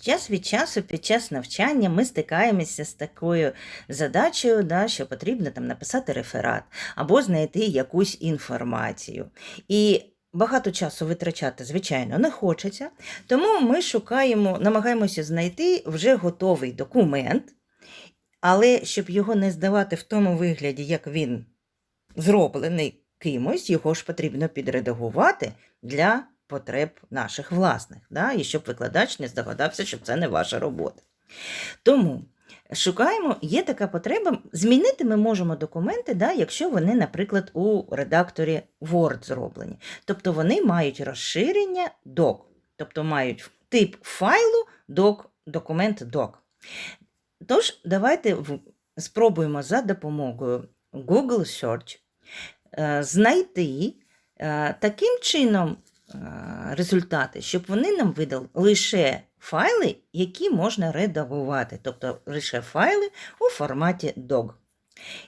Час від часу під час навчання ми стикаємося з такою задачею, да, що потрібно там написати реферат або знайти якусь інформацію. І багато часу витрачати, звичайно, не хочеться, тому ми шукаємо, намагаємося знайти вже готовий документ, але щоб його не здавати в тому вигляді, як він зроблений кимось, його ж потрібно підредагувати для потреб наших власних, да? і щоб викладач не здогадався, що це не ваша робота. Тому шукаємо, є така потреба, змінити ми можемо документи, да, якщо вони, наприклад, у редакторі Word зроблені. Тобто вони мають розширення doc, тобто мають тип файлу doc, документ doc. Тож, давайте спробуємо за допомогою Google Search е, знайти е, таким чином результати, щоб вони нам видали лише файли, які можна редагувати, тобто лише файли у форматі DOC.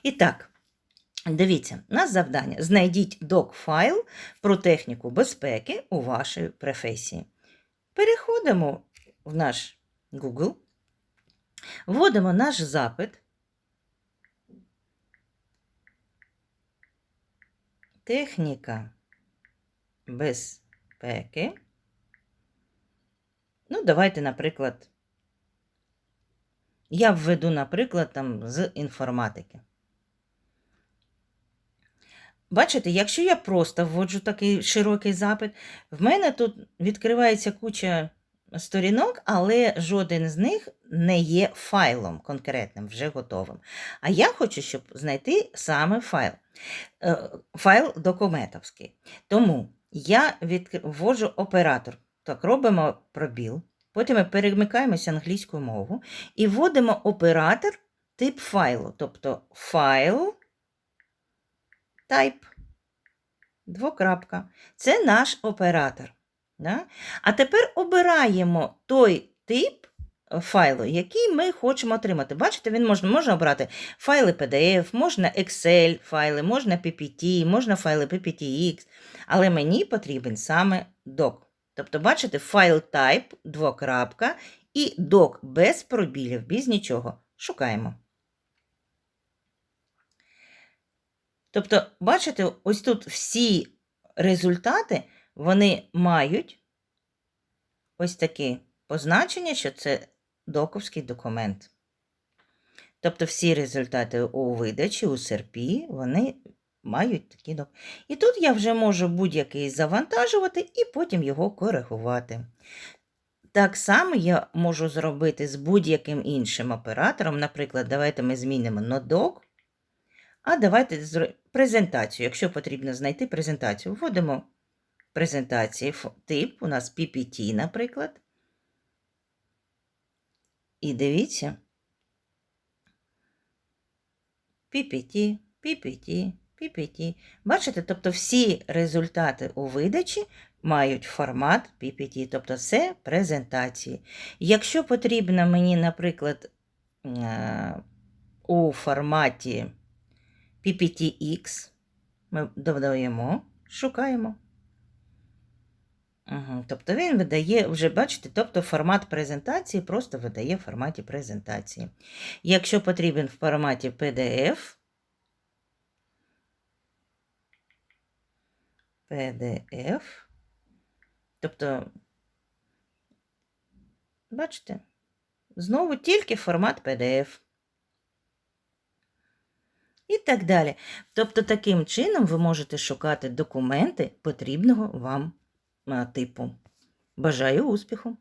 І так, дивіться, у нас завдання: знайдіть doc-файл про техніку безпеки у вашій професії. Переходимо в наш Google, вводимо наш запит. Техніка безпеки. Ну, давайте, наприклад, я введу, наприклад, там з інформатики. Бачите, якщо я просто вводжу такий широкий запит, в мене тут відкривається куча сторінок, але жоден з них не є файлом конкретним, вже готовим. А я хочу, щоб знайти саме файл. Е, Файл документовський. Тому я відкр... вводжу оператор. Так, робимо пробіл. Потім ми перемикаємося на англійську мову і вводимо оператор тип файлу, тобто файл type. Двокрапка. Це наш оператор. Да? А тепер обираємо той тип файлу, який ми хочемо отримати. Бачите, він можна, можна обрати файли PDF, можна Excel файли, можна PPT, можна файли PPTX, але мені потрібен саме doc. Тобто, бачите, файл type, двокрапка і doc без пробілів, без нічого. Шукаємо. Тобто, бачите, ось тут всі результати вони мають ось таке позначення, що це доковський документ. Тобто всі результати у видачі, у серпі, вони мають такі док. І тут я вже можу будь-який завантажувати і потім його коригувати. Так само я можу зробити з будь-яким іншим оператором. Наприклад, давайте ми змінимо на док. А давайте презентацію. Якщо потрібно знайти презентацію, вводимо презентації тип, у нас PPT, наприклад. І дивіться. PPT, PPT, PPT. Бачите, тобто всі результати у видачі мають формат PPT, тобто це презентації. Якщо потрібно мені, наприклад, е, у форматі PPTX, ми додаємо, шукаємо. Тобто він видає, вже бачите, тобто формат презентації просто видає в форматі презентації. Якщо потрібен в форматі PDF, PDF, тобто, бачите, знову тільки формат PDF. І так далі. Тобто, таким чином ви можете шукати документи потрібного вам типу. Бажаю успіху!